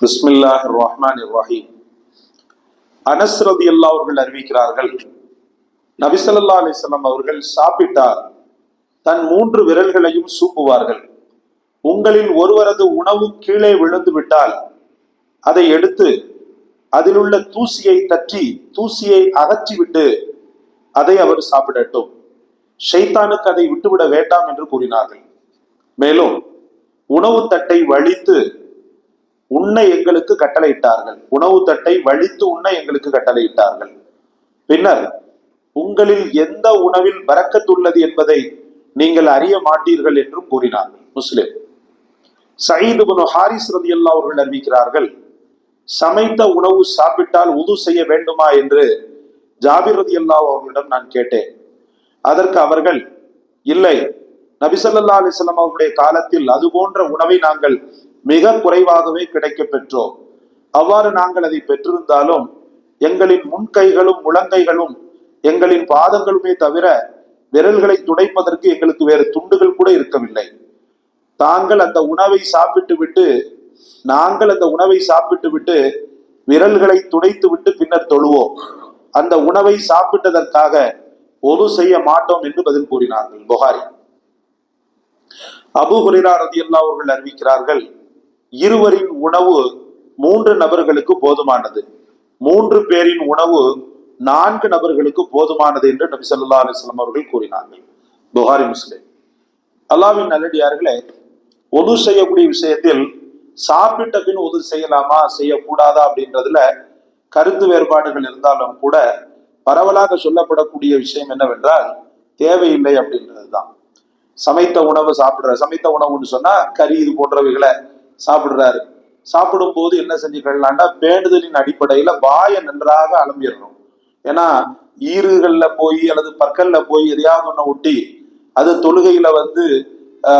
பிஸ்மில்லாஹ் ரஹ்மான் ரஹீம் அனஸ் ரதி அவர்கள் அறிவிக்கிறார்கள் நபிசல்லா அலிசல்லாம் அவர்கள் சாப்பிட்டால் தன் மூன்று விரல்களையும் சூப்புவார்கள். உங்களில் ஒருவரது உணவு கீழே விழுந்து விட்டால் அதை எடுத்து அதில் உள்ள தூசியை தற்றி தூசியை அகற்றிவிட்டு அதை அவர் சாப்பிடட்டும். ஷைத்தானுக்கு அதை விட்டுவிட வேண்டாம் என்று கூறினார்கள். மேலும் உணவு தட்டை வழித்து உண்ண எங்களுக்கு கட்டளையிட்டார்கள். உணவு தட்டை வலித்து உண்ண எங்களுக்கு கட்டளையிட்டார்கள். பின்னர் உங்களில் எந்த உணவில் பறக்கத்துள்ளது என்பதை நீங்கள் அறிய மாட்டீர்கள் என்றும் கூறினார்கள் முஸ்லிம். சயீது பனு ஹாரிஸ் ரதி அல்லா அவர்கள் அறிவிக்கிறார்கள் சமைத்த உணவு சாப்பிட்டால் உது செய்ய வேண்டுமா? என்று ஜாபிர் ரதி அல்லா அவர்களிடம் நான் கேட்டேன். அதற்கு அவர்கள் இல்லை நபிசல்லா அலிஸ்லாம் அவருடைய காலத்தில் அது போன்ற உணவை நாங்கள் மிக குறைவாகவே கிடைக்க பெற்றோம். அவ்வாறு நாங்கள் அதை பெற்றிருந்தாலும் எங்களின் முன்கைகளும் முழங்கைகளும் எங்களின் பாதங்களுமே தவிர விரல்களை துடைப்பதற்கு எங்களுக்கு வேறு துண்டுகள் கூட இருக்கவில்லை. தாங்கள் அந்த உணவை சாப்பிட்டு விட்டு நாங்கள் அந்த உணவை சாப்பிட்டு விட்டு விரல்களை துடைத்து விட்டு பின்னர் தொழுவோம். அந்த உணவை சாப்பிட்டதற்காக ஒது செய்ய மாட்டோம் என்று பதில் கூறினார்கள். புகாரி. அபு ஹுரிரா ரதி அவர்கள் அறிவிக்கிறார்கள் இருவரின் உணவு மூன்று நபர்களுக்கு போதுமானது. மூன்று பேரின் உணவு நான்கு நபர்களுக்கு போதுமானது என்று நபி சொல்லா அலிஸ்லாம் அவர்கள் கூறினார்கள். புகாரி முஸ்லிம். அல்லாவின் நல்லடியார்களே ஒது செய்யக்கூடிய விஷயத்தில் சாப்பிட்ட பின் ஒது செய்யலாமா செய்யக்கூடாதா அப்படின்றதுல கருத்து வேறுபாடுகள் இருந்தாலும் கூட பரவலாக சொல்லப்படக்கூடிய விஷயம் என்னவென்றால் தேவையில்லை அப்படின்றது தான் சமைத்த உணவு சாப்பிடுற சமைத்த உணவுன்னு சொன்னா கறி இது போன்றவைகளை சாப்பிடுறாரு. சாப்பிடும் போது என்ன செஞ்சுக்கலாம்டா வேண்டுதலின் அடிப்படையில வாயை நன்றாக அலம்பிடணும் ஏன்னா ஈறுகள்ல போய் அல்லது பற்கள்ல போய் எதையாவது ஒண்ணு ஒட்டி அது தொழுகையில வந்து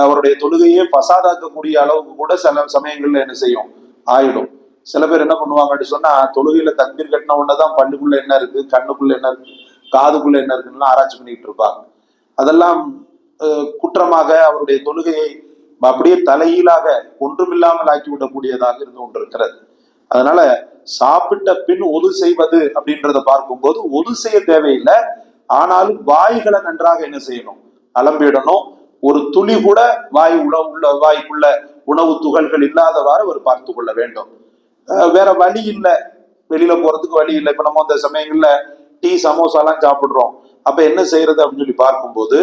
அவருடைய தொழுகையே பசாதாக்கக்கூடிய அளவுக்கு கூட சில சமயங்கள்ல என்ன செய்யும்? ஆயிடும். சில பேர் என்ன பண்ணுவாங்கன்னு சொன்னா தொழுகையில தண்ணீர் கட்டின உடனேதான் பல்லுக்குள்ள என்ன இருக்கு கண்ணுக்குள்ள என்ன இருக்கு காதுக்குள்ள என்ன இருக்குன்னு ஆராய்ச்சி பண்ணிட்டு இருப்பாங்க. அதெல்லாம் குற்றமாக அவருடைய தொழுகையை அப்படியே தலையீழாக ஒன்றுமில்லாமல் ஆக்கி விடக்கூடியதாக இருந்து கொண்டிருக்கிறது. அதனால சாப்பிட்ட பின் ஒது செய்வது அப்படின்றத பார்க்கும்போது ஒது செய்ய தேவையில்லை. ஆனாலும் வாய்களை நன்றாக என்ன செய்யணும்? அலம்பிடணும். ஒரு துளி கூட வாய் உணவு உள்ள வாய்க்குள்ள உணவு துகள்கள் இல்லாதவாறு அவர் பார்த்து கொள்ள வேண்டும். வேற வழி இல்லை. வெளியில போறதுக்கு வழி இல்லை. இப்ப நம்ம அந்த சமயங்கள்ல டீ சமோசாலாம் சாப்பிடுறோம். அப்ப என்ன செய்யறது அப்படின்னு சொல்லி பார்க்கும்போது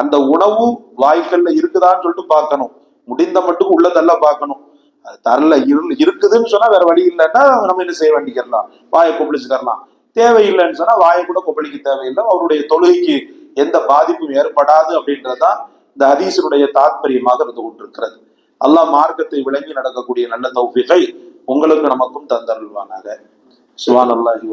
அந்த உணவு வாய்க்கல்ல இருக்குதான்னு சொல்லிட்டு பார்க்கணும். முடிந்த மட்டும் உள்ளதெல்லாம் பார்க்கணும். அது தரல இரு இருக்குதுன்னு சொன்னா வேற வழி இல்லைன்னா நம்ம என்ன செய்ய வேண்டிக்கிறலாம் வாயை கொப்பளிச்சுக்கரலாம் தேவையில்லைன்னு சொன்னா வாயை கூட கொப்பளிக்க தேவையில்லை. அவருடைய தொழுகைக்கு எந்த பாதிப்பும் ஏற்படாது அப்படின்றதுதான் இந்த ஹதீசனுடைய தாத்பரியமாக இருந்து கொண்டிருக்கிறது. அல்லாஹ் மார்க்கத்தை விளங்கி நடக்கக்கூடிய நல்ல தௌஃபிகை உங்களுக்கு நமக்கும் தந்தருள்வானாக. சிவான் அல்லாஹி